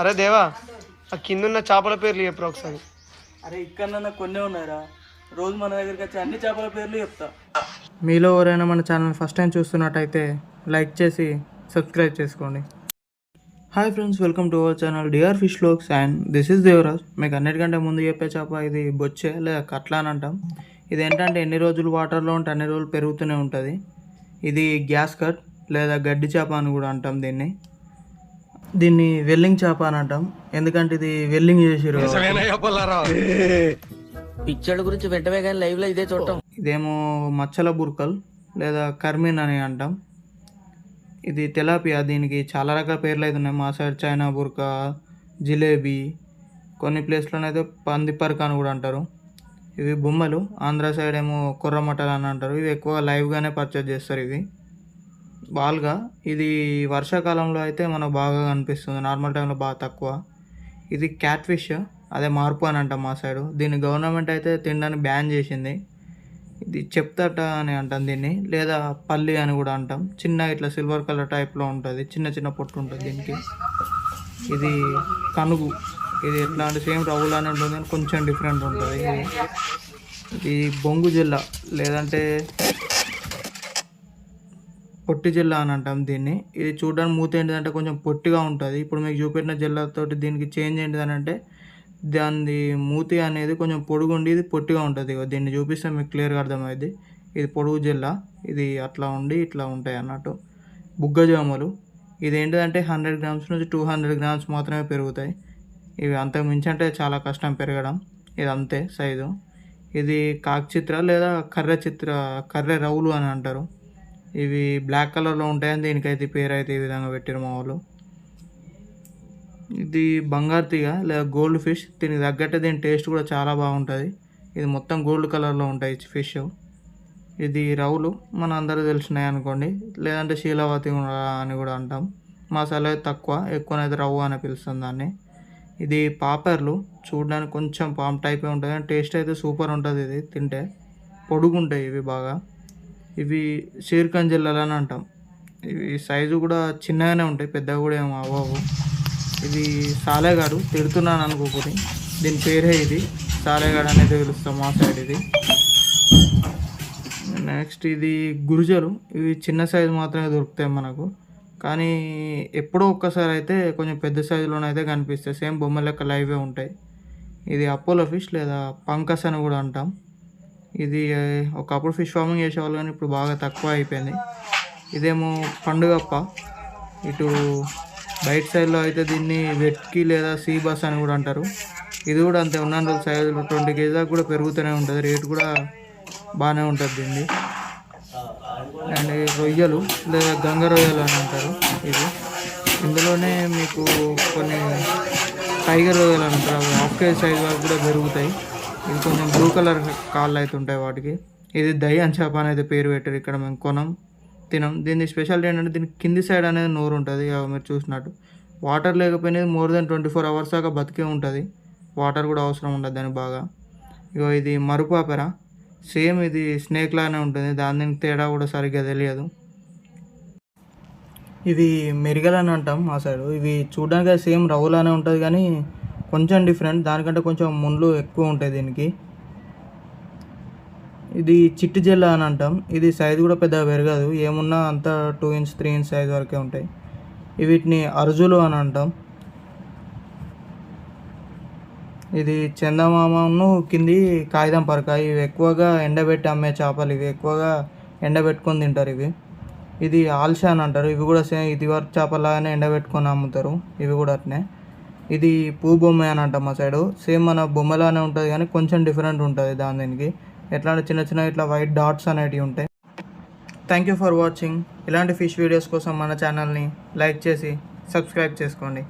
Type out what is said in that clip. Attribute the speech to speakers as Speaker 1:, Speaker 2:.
Speaker 1: అరే దేవా ఆ కిందున్న చేపల పేర్లు చెప్పు ఒకసారి.
Speaker 2: అరే ఇక్కడ కొన్నే ఉన్నాయిరా. రోజు మన దగ్గరికి వచ్చి అన్ని చేపల పేర్లు చెప్తా.
Speaker 1: మీలో ఎవరైనా మన ఛానల్ ఫస్ట్ టైం చూస్తున్నట్టయితే లైక్ చేసి సబ్స్క్రైబ్ చేసుకోండి. Hi friends welcome to our channel DR fish locks and this is Devaraj మీకు అన్నిటికంటే ముందు చెప్పే చేప ఇది బొచ్చే లేదా కట్ల అని అంటాం. ఇది ఏంటంటే ఎన్ని రోజులు వాటర్లో ఉంటే అన్ని రోజులు పెరుగుతూనే ఉంటుంది. ఇది గ్యాస్ కట్ లేదా గడ్డి చేప అని కూడా అంటాం దీన్ని. దీన్ని వెల్లింగ్ చేప అని అంటాం. ఎందుకంటే ఇది వెల్లింగ్ చేసిరు
Speaker 2: పిక్చర్ గురించి వెంటనే కానీ లైవ్లో ఇదే చూడటం.
Speaker 1: ఇదేమో మచ్చల బుర్కల్ లేదా కర్మిన్ అని అంటాం. ఇది తెలాపియా దీనికి చాలా రకాల పేర్లు అయితే ఉన్నాయి. మా సైడ్ చైనా బుర్కా జిలేబీ కొన్ని ప్లేస్లోనైతే పందిపరక అని కూడా అంటారు. ఇవి బొమ్మలు. ఆంధ్ర సైడ్ ఏమో కుర్రమటలు అని అంటారు. ఇవి ఎక్కువ లైవ్గానే పర్చేజ్ చేస్తారు ఇవి. బాల్గా. ఇది వర్షాకాలంలో అయితే మనకు బాగా కనిపిస్తుంది. నార్మల్ టైంలో బాగా తక్కువ. ఇది క్యాట్ ఫిష్ అదే మార్పు అని అంటాం మా సైడు. దీన్ని గవర్నమెంట్ అయితే తినడానికి బ్యాన్ చేసింది. ఇది చెప్తట అని అంటాం దీన్ని. లేదా పల్లి అని కూడా అంటాం. చిన్న ఇట్లా సిల్వర్ కలర్ టైప్లో ఉంటుంది. చిన్న చిన్న పొట్టు ఉంటుంది దీనికి. ఇది కనుగు. ఇది ఎట్లా అంటే సేమ్ రవ్వులానే ఉంటుంది కానీ కొంచెం డిఫరెంట్ ఉంటుంది. ఇది ఇది బొంగు జిల్లా. లేదంటే పొట్టి జిల్లా అని అంటాం దీన్ని. ఇది చూడడానికి మూత ఏంటిదంటే కొంచెం పొట్టిగా ఉంటుంది. ఇప్పుడు మీకు చూపెట్టిన జిల్లాతోటి దీనికి చేంజ్ ఏంటిదని అంటే దాని మూతి అనేది కొంచెం పొడుగుండి ఇది పొట్టిగా ఉంటుంది. దీన్ని చూపిస్తే మీకు క్లియర్గా అర్థమైంది ఇది పొడుగు జిల్లా. ఇది అట్లా ఉండి ఇట్లా ఉంటాయి అన్నట్టు. బుగ్గజోమలు ఇది ఏంటిదంటే హండ్రెడ్ గ్రామ్స్ నుంచి టూ హండ్రెడ్ గ్రామ్స్ మాత్రమే పెరుగుతాయి. ఇవి అంతకు మించి అంటే చాలా కష్టం పెరగడం. ఇది అంతే సైజు. ఇది కాక్చిత్ర లేదా కర్రె చిత్ర కర్రె రౌలు అని అంటారు. ఇవి బ్లాక్ కలర్లో ఉంటాయని దీనికైతే పేరు అయితే ఈ విధంగా పెట్టారు మా వాళ్ళు. ఇది బంగారు తీగ లేదా గోల్డ్ ఫిష్ దీనికి తగ్గట్టే దీని టేస్ట్ కూడా చాలా బాగుంటుంది. ఇది మొత్తం గోల్డ్ కలర్లో ఉంటాయి ఫిష్ ఇది రౌలు మన అందరూ తెలిసినాయి అనుకోండి. లేదంటే శీలావతి అని కూడా అంటాం. మసాలా అయితే తక్కువ ఎక్కువనైతే రవ్వు అని పిలుస్తుంది దాన్ని. ఇది పాపర్లు చూడడానికి కొంచెం పామ్ టైపే ఉంటుంది. కానీ టేస్ట్ అయితే సూపర్ ఉంటుంది ఇది తింటే. పొడుగుంటాయి ఇవి బాగా. ఇవి షేర్ఖాన్ జిల్లాలు అని అంటాం. ఇవి సైజు కూడా చిన్నగానే ఉంటాయి పెద్దగా కూడా ఏమో అవ్వవు. ఇది సాలేగాడు తిడుతున్నాను అనుకోకూడదు దీని పేరే ఇది సాలేగాడు అనేది పిలుస్తాం మా సైడ్ ఇది. నెక్స్ట్ ఇది గురుజలు. ఇవి చిన్న సైజు మాత్రమే దొరుకుతాయి మనకు. కానీ ఎప్పుడో ఒక్కసారి అయితే కొంచెం పెద్ద సైజులోనైతే కనిపిస్తాయి. సేమ్ బొమ్మ లెక్క లైవే ఉంటాయి. ఇది అపోలో ఫిష్ లేదా పంకస్ అని కూడా అంటాం. ఇది ఒకప్పుడు ఫిష్ ఫార్మింగ్ చేసేవాళ్ళు కానీ ఇప్పుడు బాగా తక్కువ అయిపోయింది. ఇదేమో పండుగప్ప ఇటు బయట సైడ్లో అయితే దీన్ని వెట్కి లేదా సీ బస్ అని కూడా అంటారు. ఇది కూడా అంతే ఉన్నాను రోజులు సైజులు ట్వంటీ కేజీ దాకా కూడా పెరుగుతూనే ఉంటుంది. రేటు కూడా బాగానే ఉంటుంది దీన్ని. అండ్ రొయ్యలు లేదా గంగ రొయ్యలు అని అంటారు ఇది. ఇందులోనే మీకు కొన్ని టైగర్ రొయ్యలు అని అంటారు. అవి హాఫ్ కేజీ సైజ్ వరకు కూడా పెరుగుతాయి. ఇది కొంచెం బ్లూ కలర్ కాళ్ళు అయితే ఉంటాయి వాటికి. ఇది దయ అని చేప అనేది పేరు పెట్టారు. ఇక్కడ మేము కొనం తినం. దీని స్పెషాలిటీ ఏంటంటే దీని కింది సైడ్ అనేది నోరు ఉంటుంది. మీరు చూసినట్టు. వాటర్ లేకపోయినా more than twenty four hours దాకా బతికే ఉంటుంది. వాటర్ కూడా అవసరం ఉండదు దానికి బాగా. ఇగో ఇది మరుపాపెర. సేమ్ ఇది స్నేక్ లానే ఉంటుంది. దాని తేడా కూడా సరిగ్గా తెలియదు. ఇది మెరిగలు అని అంటాం మా సైడ్. ఇవి చూడడానికి సేమ్ రవ్వులానే ఉంటుంది కానీ కొంచెం డిఫరెంట్ దానికంటే కొంచెం ముండ్లు ఎక్కువ ఉంటాయి దీనికి. ఇది చిట్టు జెల్ల అని అంటాం. ఇది సైజు కూడా పెద్దగా పెరగదు. ఏమున్నా అంతా two inch three inch size వరకే ఉంటాయి. వీటిని అరుజులు అని అంటాం. ఇది చందమామను కింది కాగితం పరక. ఇవి ఎక్కువగా ఎండబెట్టి అమ్మే చేపలు. ఇవి ఎక్కువగా ఎండబెట్టుకొని తింటారు ఇవి. ఇది ఆల్షా అని అంటారు. ఇవి కూడా సేమ్ ఇది వరకు చేపలాగానే ఎండబెట్టుకొని అమ్ముతారు. ఇవి కూడా అట్నే. ఇది పూ బొమ్మ అని అంటాం మా సైడు. సేమ్ మన బొమ్మలానే ఉంటుంది కానీ కొంచెం డిఫరెంట్ ఉంటుంది దాని దీనికి. ఎట్లా అంటే చిన్న చిన్న ఇట్లా వైట్ డాట్స్ అనేటివి ఉంటాయి. థ్యాంక్ యూ ఫర్ వాచింగ్ ఇలాంటి ఫిష్ వీడియోస్ కోసం మన ఛానల్ని లైక్ చేసి సబ్స్క్రైబ్ చేసుకోండి.